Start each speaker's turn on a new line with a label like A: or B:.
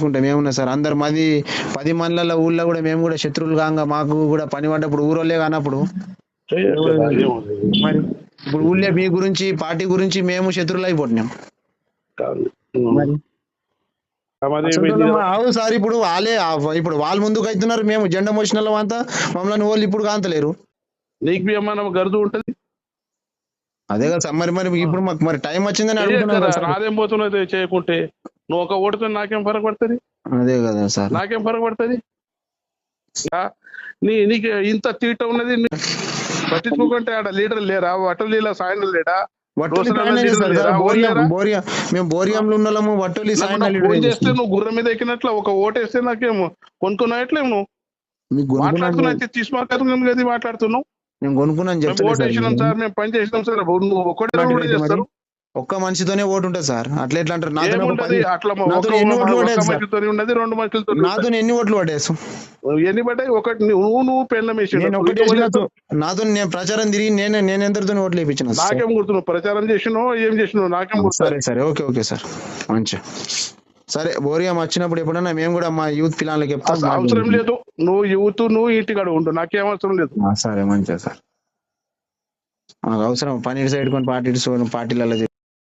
A: చేసుకుంటాం ఏమున్నా సార్? అందరు మది పది మందిల ఊళ్ళో కూడా మేము కూడా శత్రువులు కాగా మాకు కూడా పని పడ్డప్పుడు ఊరోళ్ళే కానప్పుడు? మరి ఇప్పుడు ఊళ్ళో మీ గురించి పార్టీ గురించి మేము శత్రువులు అయిపోతున్నాం. అవు సార్ ఇప్పుడు వాళ్ళే ఇప్పుడు వాళ్ళు ముందుకు అవుతున్నారు మేము జెండా మోసిన వాళ్ళం అంతా మమ్మల్ని వాళ్ళు ఇప్పుడు కాంతలేరు.
B: నీకు మీ ఏమన్నా గరుదు ఉంటది?
A: అదే కదా సార్ మరి మరి ఇప్పుడు మాకు మరి టైం వచ్చిందని
B: చెయ్యొచ్చు
A: అడుగుతున్నాం
B: కదా,
A: కదా సార్.
B: నాదేం పోతున్నది చేయకుంటే? నువ్వు ఒక ఓటుతో నాకేం ఫరక పడుతుంది?
A: అదే కదా సార్.
B: నాకేం ఫరక పడుతుంది? నీ నీకు ఇంత తీట ఉన్నది పట్టించుకోకుంటే ఆడ లీడర్ లేరా? వటలీల సాయన లేడా?
A: మేము బోరియంలో ఉన్నాము వట్టోలి
B: చేస్తే
A: చేస్తున్నాం?
B: నువ్వు గుర్రం మీద ఎక్కినట్లు ఒక ఓటేస్తే నాకేమో కొనుక్కున్నట్లేము నువ్వు? మాట్లాడుతున్నా తీసుమాట్లాడుతున్నాం కదా మాట్లాడుతున్నావు మేము
A: చెప్తాను
B: ఓటు వేసినాం సార్ మేము పని చేసినాం సార్. నువ్వు ఒక్కటే కూడా చేస్తారు.
A: ఒక్క మనిషితోనే ఓటు ఉంటుంది సార్. అట్లా ఎట్లా అంటారు? నాతో ఎన్ని ఓట్లు పడేది నాతో ఎన్ని ఓట్లు పట్టేస్తాం
B: ఎన్ని పడ్డాయి? ఒకటి నువ్వు నువ్వు పెళ్ళం వేసి
A: నేను ఒకటి వేసి నాతో నేను ప్రచారం తిరిగి నేను నేను ఎందరితో ఓట్లు వేయించిన.
B: నాకేం గుర్తున్నావు ప్రచారం చేసినావు ఏం చేసినావు నాకేం గుర్తు
A: సరే సరే. Okay okay sir. మంచిగా. సరే బోరియం వచ్చినప్పుడు ఎప్పుడన్నా మేము కూడా మా యూత్ పిల్లలకి చెప్తాం
B: అవసరం లేదు. నువ్వు యూత్ నువ్వు ఇంటికాడ ఉండు. నాకేం అవసరం లేదు.
A: సరే మంచిగా సార్. అవసరం పని సైడ్ కొని పార్టీ పార్టీలలో